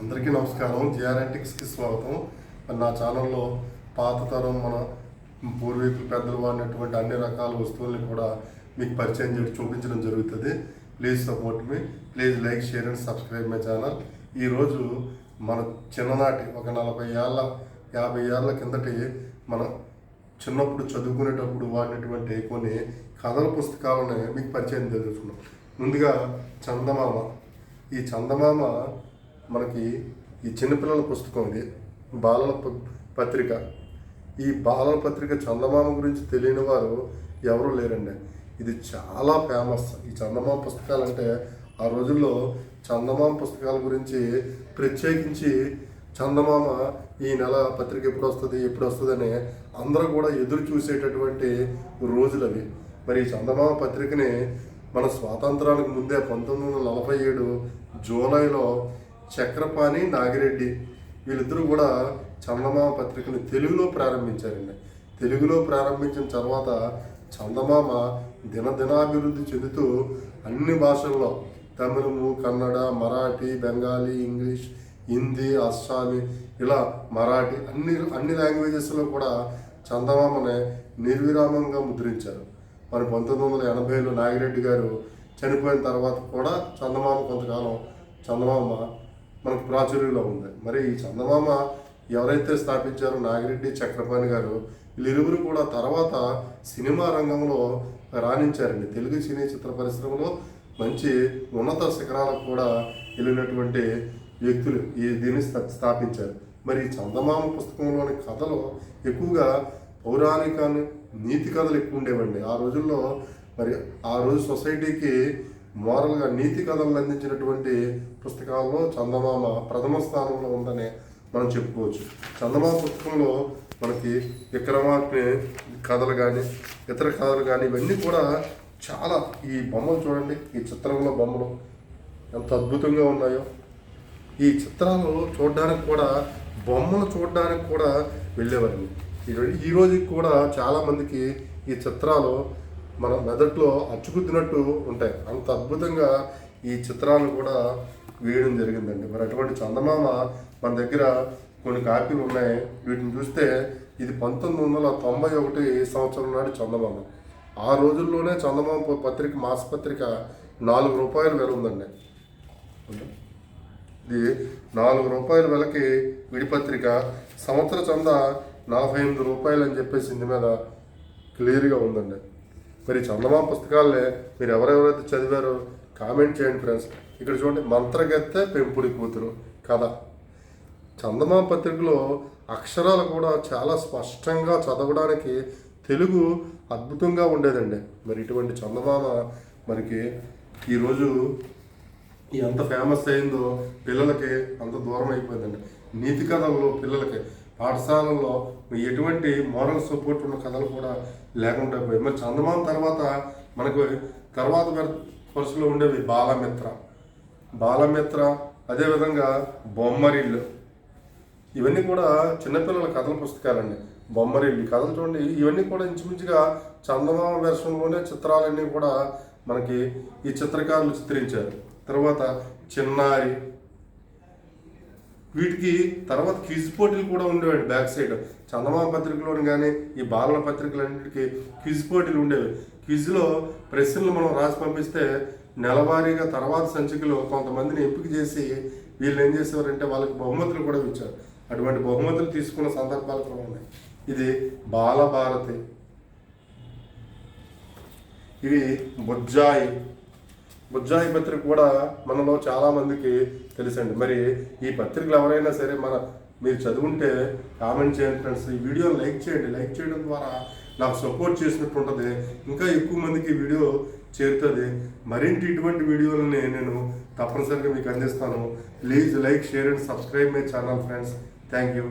అందరికీ నమస్కారం. జిఆర్ఎంటిక్స్కి స్వాగతం. మరి నా ఛానల్లో పాత తరం మన పూర్వీకులు పెద్దలు వాడినటువంటి అన్ని రకాల వస్తువుల్ని కూడా మీకు పరిచయం చేసి చూపించడం జరుగుతుంది. Please support me please like share and subscribe my channel ఈరోజు మన చిన్ననాటి ఒక నలభై ఏళ్ళ యాభై ఏళ్ళ కిందటి మన చిన్నప్పుడు చదువుకునేటప్పుడు వాడినటువంటి కొన్ని కథల పుస్తకాలను మీకు పరిచయం తెలుసుకున్నాం ముందుగా చందమామ. ఈ చందమామ మనకి ఈ చిన్నపిల్లల పుస్తకం ఇది బాలల ప- పత్రిక. ఈ బాలల పత్రిక చందమామ గురించి తెలియని వారు ఎవరూ లేరండి. ఇది చాలా ఫేమస్. ఈ చందమామ పుస్తకాలు అంటే ఆ రోజుల్లో చందమామ పుస్తకాల గురించి ప్రత్యేకించి చందమామ ఈ నెల పత్రిక ఎప్పుడు వస్తుంది ఎప్పుడు వస్తుందని అందరూ కూడా ఎదురు చూసేటటువంటి రోజులు అవి. మరి ఈ చందమామ పత్రికని మన స్వాతంత్రానికి ముందే పంతొమ్మిది వందల నలభై ఏడు జూలైలో చక్రపాణి నాగిరెడ్డి వీళ్ళిద్దరూ కూడా చందమామ పత్రికను తెలుగులో ప్రారంభించారండి. తెలుగులో ప్రారంభించిన తర్వాత చందమామ దినదినాభివృద్ధి చెందుతూ అన్ని భాషల్లో తమిళము కన్నడ మరాఠీ బెంగాలీ ఇంగ్లీష్ హిందీ అస్సామీ ఇలా మరాఠీ అన్ని అన్ని లాంగ్వేజెస్లో కూడా చందమామని నిర్విరామంగా ముద్రించారు. మరి పంతొమ్మిది వందల ఎనభైలో నాగిరెడ్డి గారు చనిపోయిన తర్వాత కూడా చందమామ కొంతకాలం చందమామ మనకు ప్రాచుర్యంలో ఉంది. మరి ఈ చందమామ ఎవరైతే స్థాపించారో నాగిరెడ్డి చక్రపాణి గారు వీళ్ళిరువురు కూడా తర్వాత సినిమా రంగంలో రాణించారండి. తెలుగు సినీ చిత్ర పరిశ్రమలో మంచి ఉన్నత శిఖరాలకు కూడా వెళ్ళినటువంటి వ్యక్తులు ఈ దీన్ని స్థా- స్థాపించారు. మరి ఈ చందమామ పుస్తకంలోని కథలు ఎక్కువగా పౌరాణికాన్ని నీతి కథలు ఎక్కువ ఉండేవండి. ఆ రోజుల్లో మరి ఆ రోజు సొసైటీకి మోరల్గా నీతి కథలను అందించినటువంటి పుస్తకాల్లో చందమామ ప్రథమ స్థానంలో ఉందని మనం చెప్పుకోవచ్చు. చందమామ పుస్తకంలో మనకి విక్రమార్కుని కథలు కానీ ఇతర కథలు కానీ ఇవన్నీ కూడా చాలా ఈ బొమ్మలు చూడండి. ఈ చిత్రంలో బొమ్మలు ఎంత అద్భుతంగా ఉన్నాయో. ఈ చిత్రాలు చూడడానికి కూడా బొమ్మలు చూడడానికి కూడా వెళ్ళేవారండి ఈ- ఈ రోజుకి కూడా చాలామందికి ఈ చిత్రాలు మన మెదట్లో అచ్చుకుద్దినట్టు ఉంటాయి. అంత అద్భుతంగా ఈ చిత్రాలను కూడా వేయడం జరిగిందండి. మరి అటువంటి చందమామ మన దగ్గర కొన్ని కాపీలు ఉన్నాయి. వీటిని చూస్తే ఇది పంతొమ్మిది వందల తొంభై ఒకటి సంవత్సరం నాటి చందమామ. ఆ రోజుల్లోనే చందమామ పత్రిక మాసపత్రిక నాలుగు రూపాయల వెల ఉందండి. ఇది నాలుగు రూపాయల వెలకి విడిపత్రిక. సంవత్సర చంద నలభై ఎనిమిది రూపాయలు అని చెప్పేసి ఇందు మీద క్లియర్గా ఉందండి. మరి చందమా పుస్తకాలనే మీరు ఎవరెవరైతే చదివారో కామెంట్ చేయండి ఫ్రెండ్స్. ఇక్కడ చూడండి మంత్రగత్తె పెంపుడి కూతురు కథ. చందమా పత్రికలో అక్షరాలు కూడా చాలా స్పష్టంగా చదవడానికి తెలుగు అద్భుతంగా ఉండేదండి. మరి ఇటువంటి చందమామ మనకి ఈరోజు ఎంత ఫేమస్ అయిందో పిల్లలకి అంత దూరం అయిపోయిందండి. నీతి కథల్లో పిల్లలకి పాఠశాలల్లో ఎటువంటి మోరల్ సపోర్ట్ ఉన్న కథలు కూడా లేకుండా పోయాయి. మరి చందమామ తర్వాత మనకు తర్వాత వరుసలో ఉండేవి. బాలమిత్ర. బాలమిత్ర అదేవిధంగా బొమ్మరిల్లు. ఇవన్నీ కూడా చిన్నపిల్లల కథల పుస్తకాలండి. బొమ్మరిల్లు. ఈ కథలు చూడండి ఇవన్నీ కూడా ఇంచుమించుగా చందమామ వెర్షన్లోనే చిత్రాలన్నీ కూడా మనకి ఈ చిత్రకారులు చిత్రించారు. తర్వాత చిన్నారి వీటికి తర్వాత క్విజ్ పోటీలు కూడా ఉండేవండి బ్యాక్ సైడ్. చందమామ పత్రికలోని కానీ ఈ బాలల పత్రికలన్నిటికీ క్విజ్ పోటీలు ఉండేవి. క్విజ్లో ప్రశ్నలు మనం రాసి పంపిస్తే నెలవారీగా తర్వాత సంచికలో కొంతమందిని ఎంపిక చేసి వీళ్ళు ఏం చేసేవారంటే వాళ్ళకి బహుమతులు కూడా ఇచ్చారు. అటువంటి బహుమతులు తీసుకున్న సందర్భాలు కూడా ఉన్నాయి. ఇది బాలభారతి. ఇవి బుజ్జాయి. బుజ్జాయి పత్రిక కూడా మనలో చాలా మందికి తెలుసండి. మరి ఈ పత్రికలు ఎవరైనా సరే మన మీరు చదువుంటే కామెంట్ చేయండి ఫ్రెండ్స్. ఈ వీడియో లైక్ చేయండి. లైక్ చేయడం ద్వారా నాకు సపోర్ట్ చేసినట్టు ఉంటుంది ఇంకా ఎక్కువ మందికి ఈ వీడియో చేరుతుంది. మరింటి ఇటువంటి వీడియోలని నేను తప్పనిసరిగా మీకు అందిస్తాను. Please like share and subscribe my channel friends. Thank you.